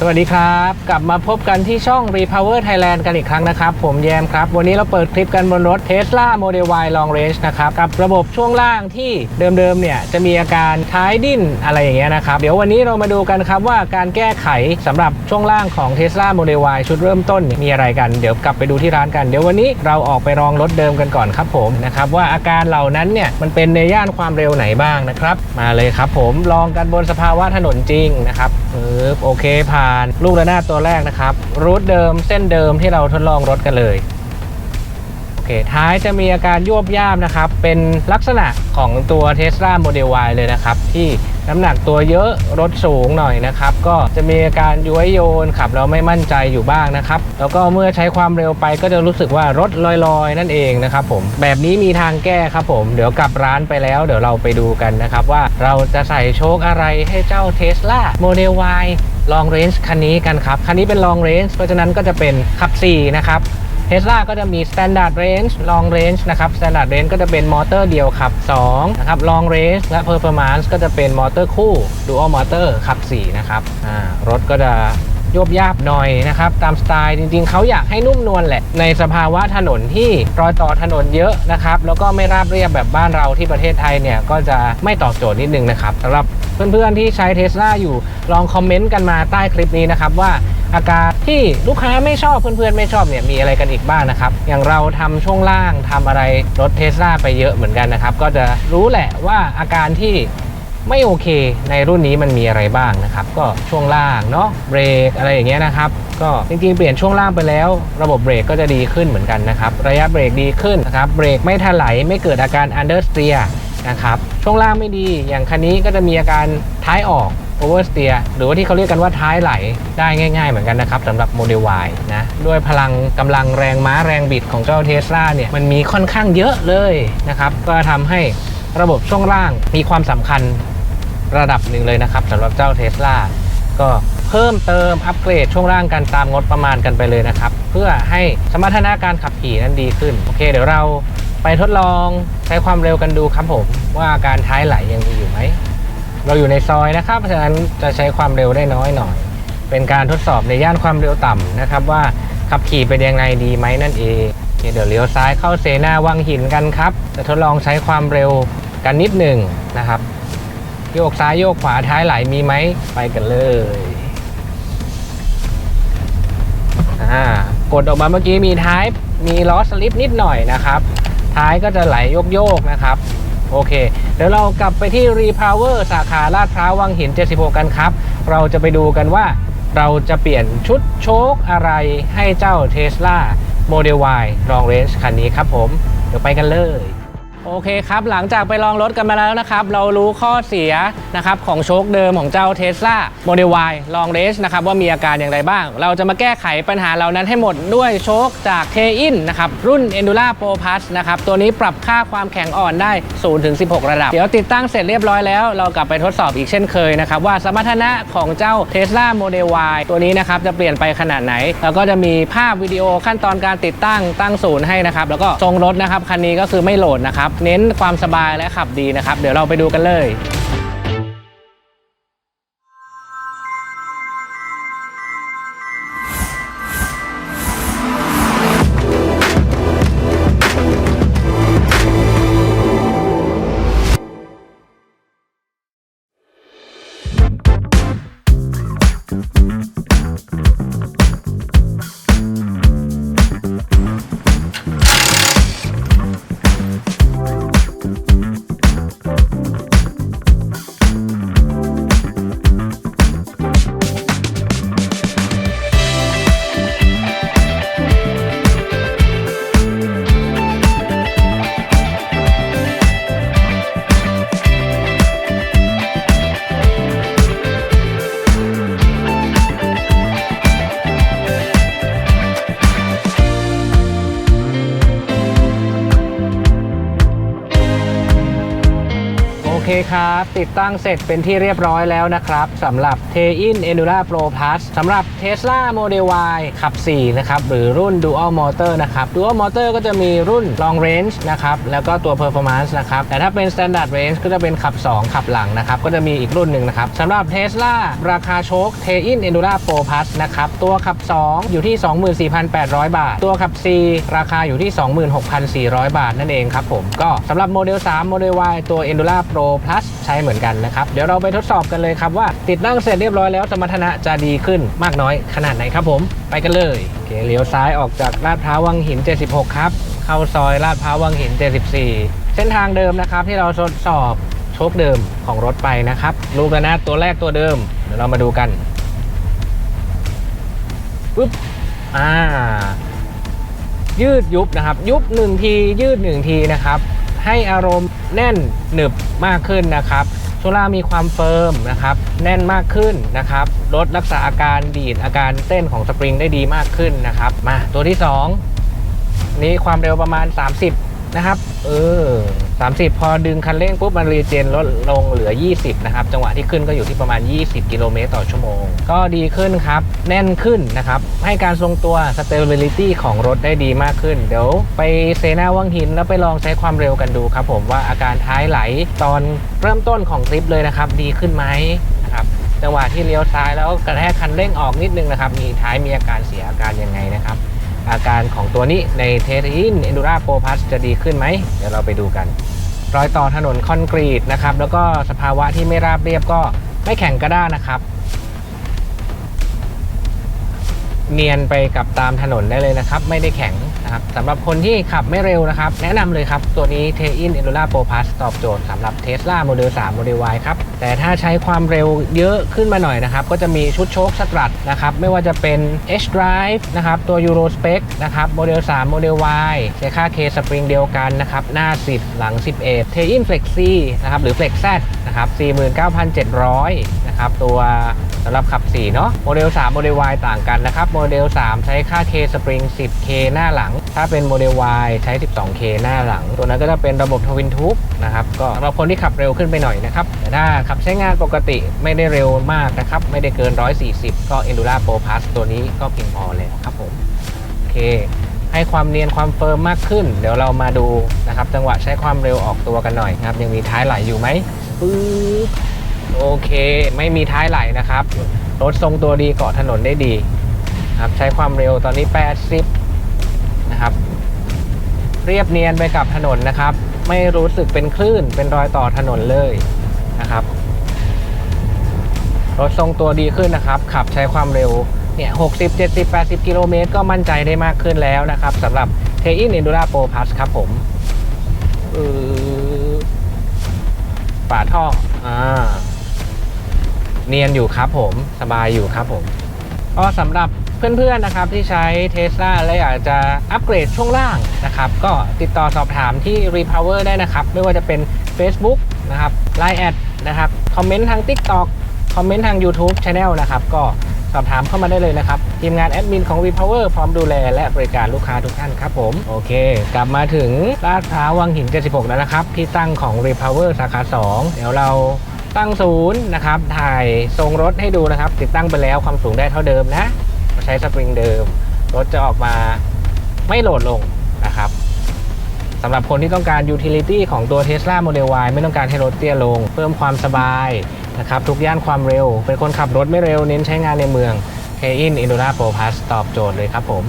สวัสดีครับ กลับมาพบกันที่ช่อง Repower Thailand กันอีกครั้งนะครับ ผมแยมครับ วันนี้เราเปิดคลิปกันบนรถ Tesla Model Y Long Range นะครับ กับระบบช่วงล่างที่เดิมๆเนี่ย จะมีอาการท้ายดิ้นอะไรอย่างเงี้ยนะครับ เดี๋ยววันนี้เรามาดูกันครับว่าการแก้ไขสำหรับช่วงล่างของ Tesla Model Y ชุดเริ่มต้นมีอะไรกัน เดี๋ยวกลับไปดูที่ร้านกัน เดี๋ยววันนี้เราออกไปลองรถเดิมกันก่อนครับผมนะครับว่าอาการเหล่านั้นเนี่ยมันเป็นในย่านความเร็วไหนบ้างนะครับมาเลยครับผมลองกันบนสภาวะถนนจริงนะครับปึ๊บโอเคผ่านลูกระนาดตัวแรกนะครับ รูทเดิมเส้นเดิมที่เราทดลองรถกันเลยโอเคท้ายจะมีอาการยวบย่ามนะครับ เป็นลักษณะของตัว Tesla Model Y เลยนะครับ ที่ น้ำหนักตัวเยอะรถสูงหน่อยนะครับ ก็จะมีอาการย้วยโยนขับแล้วไม่มั่นใจอยู่บ้างนะครับ แล้วก็เมื่อใช้ความเร็วไปก็จะรู้สึกว่ารถลอยๆ นั่นเองนะครับผมแบบนี้มีทางแก้ครับผม เดี๋ยวกลับร้านไปแล้ว เดี๋ยวเราไปดูกันนะครับ ว่าเราจะใส่โชคอะไรให้เจ้า Tesla Model Y Long Range คันนี้กันครับ คันนี้เป็น Long Range เพราะฉะนั้นก็จะเป็นขับ4นะครับ เทสลาก็จะมี Standard Range Long Range นะครับ Standard Range ก็จะเป็นมอเตอร์เดียวขับ2นะครับ Long Range และ Performance ก็จะเป็นมอเตอร์คู่ Dual Motor ขับ 4 นะครับอ่ารถก็จะโยบยาบหน่อยนะครับ ตามสไตล์จริงๆ เขาอยากให้นุ่มนวลแหละ ในสภาวะถนนที่รอยต่อถนนเยอะนะครับ แล้วก็ไม่ราบเรียบแบบบ้านเราที่ประเทศไทยเนี่ย ก็จะไม่ตอบโจทย์นิดนึงนะครับสำหรับเพื่อนๆที่ใช้เทสลาอยู่ลองคอมเมนต์กันมาใต้คลิปนี้นะครับว่า อาการที่ลูกค้าไม่ชอบเพื่อนๆไม่ชอบเนี่ยมีอะไรกันอีกบ้างนะครับ อย่างเราทำช่วงล่างทำอะไรรถเทสลาไปเยอะเหมือนกันนะครับ ก็จะรู้แหละว่าอาการที่ไม่โอเคในรุ่นนี้มันมีอะไรบ้างนะครับ ก็ช่วงล่างเนาะเบรกอะไรอย่างเงี้ยนะครับ ก็จริงๆเปลี่ยนช่วงล่างไปแล้ว ระบบเบรกก็จะดีขึ้นเหมือนกันนะครับ ระยะเบรกดีขึ้นนะครับเบรกไม่ถลายไม่เกิดอาการ understeer นะครับช่วงล่างไม่ดีอย่างคันนี้ก็จะมีอาการท้ายออก oversteer หรือว่าที่เขาเรียกกันว่าท้ายไหลได้ง่าย ๆ เหมือนกันนะครับสำหรับ Model Y นะด้วยพลังกำลังแรงม้าแรงบิดของเจ้าเทสลาเนี่ยมันมีค่อนข้างเยอะเลยนะครับก็ทำให้ระบบช่วงล่างมีความสำคัญระดับหนึ่งเลยนะครับสำหรับเจ้าเทสลาก็เพิ่มเติมอัปเกรดช่วงล่างกันตามงบประมาณกันไปเลยนะครับ เพื่อให้สมรรถนะการขับขี่นั้นดีขึ้น โอเค เดี๋ยวเรา ไปทดลองใช้ความเร็วกันดูครับผมว่าอาการท้ายไหลยังมีอยู่ไหม เราอยู่ในซอยนะครับ เพราะฉะนั้นจะใช้ความเร็วได้น้อยหน่อย เป็นการทดสอบในย่านความเร็วต่ำนะครับ ว่าขับขี่เป็นยังไงดีไหมนั่นเองเดี๋ยวเลี้ยวซ้ายเข้าเซนาวังหินกันครับ จะทดลองใช้ความเร็วกันนิดหนึ่งนะครับ โยกซ้ายโยกขวาท้ายไหลมีไหมไปกันเลยอ่ากดออกมาเมื่อกี้มีท้ายมีล้อสลิปนิดหน่อยนะครับ ท้ายก็จะไหลโยกๆนะครับ โอเค เดี๋ยวเรากลับไปที่ Repower สาขาลาดพร้าววังหิน 76 กันครับ เราจะไปดูกันว่า เราจะเปลี่ยนชุดโชคอะไรให้เจ้า Tesla Model Y Long Range คันนี้ครับผม เดี๋ยวไปกันเลย โอเคครับ หลังจากไปลองรถกันมาแล้วนะครับ เรารู้ข้อเสียนะครับของโชคเดิมของเจ้า Tesla Model Y Long Range นะครับว่ามีอาการอย่างไรบ้าง เราจะมาแก้ไขปัญหาเหล่านั้นให้หมดด้วยโชคจาก k i n นะครับรุ่น Endura Pro Plus นะครับตัวนี้ปรับค่าความแข็งอ่อนได้0ถึง16 ระดับ เดี๋ยวติดตั้งเสร็จเรียบร้อยแล้ว เรากลับไปทดสอบอีกเช่นเคยนะครับว่าสมรรถนะของเจ้า Tesla Model Y ตัวนี้นะครับจะเปลี่ยนไปขนาดไหน แล้วก็จะมีภาพวิดีโอขั้นตอนการติดตั้งตั้งศูนย์ให้นะครับแล้วก็ทรงรถนะครับคันนี้ก็คือไม่โหลดนะครับเน้นความสบายและขับดีนะครับ เดี๋ยวเราไปดูกันเลย เคครับ ติดตั้งเสร็จเป็นที่เรียบร้อยแล้วนะครับสำหรับ t e i n Endura Pro Plus สำหรับ Tesla Model Y ขับ 4 นะครับ หรือรุ่น Dual Motor นะครับ Dual Motor ก็จะมีรุ่น Long Range นะครับ แล้วก็ตัว Performance นะครับ แต่ถ้าเป็น Standard Range ก็จะเป็นขับ 2 ขับหลังนะครับ ก็จะมีอีกรุ่นหนึ่งนะครับสำหรับ Tesla ราคาโชค t e i n Endura Pro Plus นะครับ ตัวขับ 2 อยู่ที่ 24,800 บาท ตัวขับ 4 ราคาอยู่ที่ 26,400 บาทนั่นเองครับผมก็สำหรับโมเดล3โมเดล Y ตัว Endura Pro Plus ใช้เหมือนกันนะครับ เดี๋ยวเราไปทดสอบกันเลยครับว่า ติดตั้งเสร็จเรียบร้อยแล้วสมรรถนะจะดีขึ้นมากน้อยขนาดไหนครับผม ไปกันเลยโอเคเลี้ยวซ้ายออกจากลาดพร้าววังหิน 76 ครับ เข้าซอยลาดพร้าววังหิน 74 เส้นทางเดิมนะครับที่เราทดสอบโชคเดิมของรถไปนะครับลูกระนาดตัวแรกตัวเดิมเดี๋ยวเรามาดูกันปึ๊บอ่ายืดยุบนะครับ ยุบหนึ่งทียืดหนึ่งทีนะครับ ให้อารมณ์แน่นหนึบมากขึ้นนะครับโซล่ามีความเฟิร์มนะครับแน่นมากขึ้นนะครับลดรักษาอาการดีดอาการเต้นของสปริงได้ดีมากขึ้นนะครับมาตัวที่ 2 นี้ความเร็วประมาณ 30 นะครับ เออ 30 พอดึงคันเร่งปุ๊บมันรีเจนลดลงเหลือ 20 นะครับ จังหวะที่ขึ้นก็อยู่ที่ประมาณ 20 กิโลเมตรต่อชั่วโมง ก็ดีขึ้นครับ แน่นขึ้นนะครับ ให้การทรงตัว stability ของรถได้ดีมากขึ้น เดี๋ยวไปเซนาวังหินแล้วไปลองใช้ความเร็วกันดูครับผมว่าอาการท้ายไหลตอนเริ่มต้นของคลิปเลยนะครับ ดีขึ้นไหมนะครับจังหวะที่เลี้ยวซ้ายแล้วกระแทกคันเร่งออกนิดนึงนะครับมีท้ายมีอาการเสียอาการยังไงนะครับ อาการของตัวนี้ในเทสอินเอนดูราโปรพัสจะดีขึ้นไหม เดี๋ยวเราไปดูกัน รอยต่อถนนคอนกรีตนะครับ แล้วก็สภาวะที่ไม่ราบเรียบก็ไม่แข็งกระด้างนะครับ เนียนไปกับตามถนนได้เลยนะครับ ไม่ได้แข็ง นะครับสำหรับคนที่ขับไม่เร็วนะครับ แนะนำเลยครับ ตัวนี้ t e i n Endura Pro Plus ตอบโจทย์สำหรับ Tesla Model 3 Model Y ครับ แต่ถ้าใช้ความเร็วเยอะขึ้นมาหน่อยนะครับ ก็จะมีชุดโชคสตรัทนะครับ ไม่ว่าจะเป็น H Drive นะครับ ตัว Euro Spec นะครับ Model 3 Model Y ใช้ค่า K Spring เดียวกันนะครับ หน้า 10 หลัง 11 t e i n Flexi นะครับ หรือ Flex Z นะครับ 49,700 นะครับ ตัว สำหรับขับ 4 เนาะโมเดล 3 โมเดล Y ต่างกันนะครับ โมเดล 3 ใช้ค่า K Spring 10K หน้าหลัง ถ้าเป็นโมเดล Y ใช้ 12K หน้าหลัง ตัวนั้นก็จะเป็นระบบทวินทูบนะครับ ก็สำหรับคนที่ขับเร็วขึ้นไปหน่อยนะครับแต่ถ้าขับใช้งานปกติไม่ได้เร็วมากนะครับ ไม่ได้เกิน 140 ก็ Endura Pro Plus ตัวนี้ก็เพียงพอแล้วครับผมโอเคให้ความเนียนความเฟิร์มมากขึ้น เดี๋ยวเรามาดูนะครับ จังหวะใช้ความเร็วออกตัวกันหน่อยครับ ยังมีท้ายไหลอยู่ไหมปึ๊บ โอเค ไม่มีท้ายไหลนะครับ รถทรงตัวดีเกาะถนนได้ดีครับใช้ความเร็วตอนนี้ 80 นะครับ เรียบเนียนไปกับถนนนะครับ ไม่รู้สึกเป็นคลื่นเป็นรอยต่อถนนเลยนะครับ รถทรงตัวดีขึ้นนะครับ ขับใช้ความเร็วเนี่ย60 70 80 กิโลเมตรก็มั่นใจได้มากขึ้นแล้วนะครับสำหรับ t e i n Endura Pro Plus ครับผมฝาท่อ อ่า เนียนอยู่ครับผมสบายอยู่ครับผมก็สำหรับเพื่อนๆนะครับที่ใช้ Tesla และอยากจะอัปเกรดช่วงล่างนะครับ ก็ติดต่อสอบถามที่ Repower ได้นะครับ ไม่ว่าจะเป็น Facebook นะครับ Line แอดนะครับคอมเมนต์ทาง TikTok คอมเมนต์ทาง YouTube Channel นะครับ ก็สอบถามเข้ามาได้เลยนะครับ ทีมงานแอดมินของ Repower พร้อมดูแลและบริการลูกค้าทุกท่านครับผม โอเค กลับมาถึงลาดพร้าววังหิน 76 แล้วนะครับ ที่ตั้งของ Repower สาขา 2 เดี๋ยวเรา ตั้งศูนย์นะครับถ่ายทรงรถให้ดูนะครับ ติดตั้งไปแล้วความสูงได้เท่าเดิมนะ ใช้สปริงเดิม รถจะออกมาไม่โหลดลงนะครับสำหรับคนที่ต้องการยูทิลิตี้ของตัว Tesla Model Y ไม่ต้องการให้รถเตี้ยลง เพิ่มความสบายนะครับทุกย่านความเร็ว เป็นคนขับรถไม่เร็วเน้นใช้งานในเมือง k i n Endura Pro Plus ตอบโจทย์เลยครับผม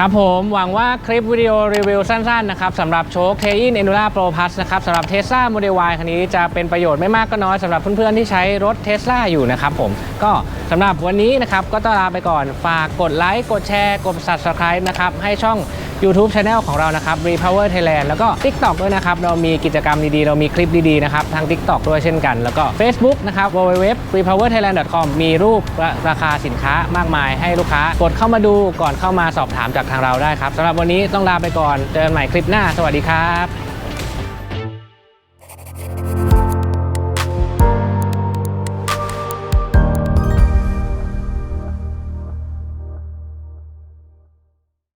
ครับผมหวังว่าคลิปวิดีโอรีวิวสั้นๆนะครับสำหรับโชค t e i n Endura Pro Plus นะครับสำหรับเทสลาโมเดล Y คันนี้จะเป็นประโยชน์ไม่มากก็น้อยสำหรับเพื่อนๆที่ใช้รถเทสลาอยู่นะครับผมก็สำหรับวันนี้นะครับก็ต้องลาไปก่อนฝากกดไลค์กดแชร์กด Subscribe นะครับให้ช่อง YouTube Channel ของเรานะครับ Repower Thailand แล้วก็ TikTok ด้วยนะครับ เรามีกิจกรรมดีๆ เรามีคลิปดีๆ นะครับ ทาง TikTok ด้วยเช่นกัน แล้วก็ Facebook นะครับ www.repowerthailand.com มีรูปและราคาสินค้ามากมายให้ลูกค้ากดเข้ามาดูก่อนเข้ามาสอบถามจากทางเราได้ครับสำหรับวันนี้ต้องลาไปก่อน เจอกันใหม่คลิปหน้า สวัสดีครับ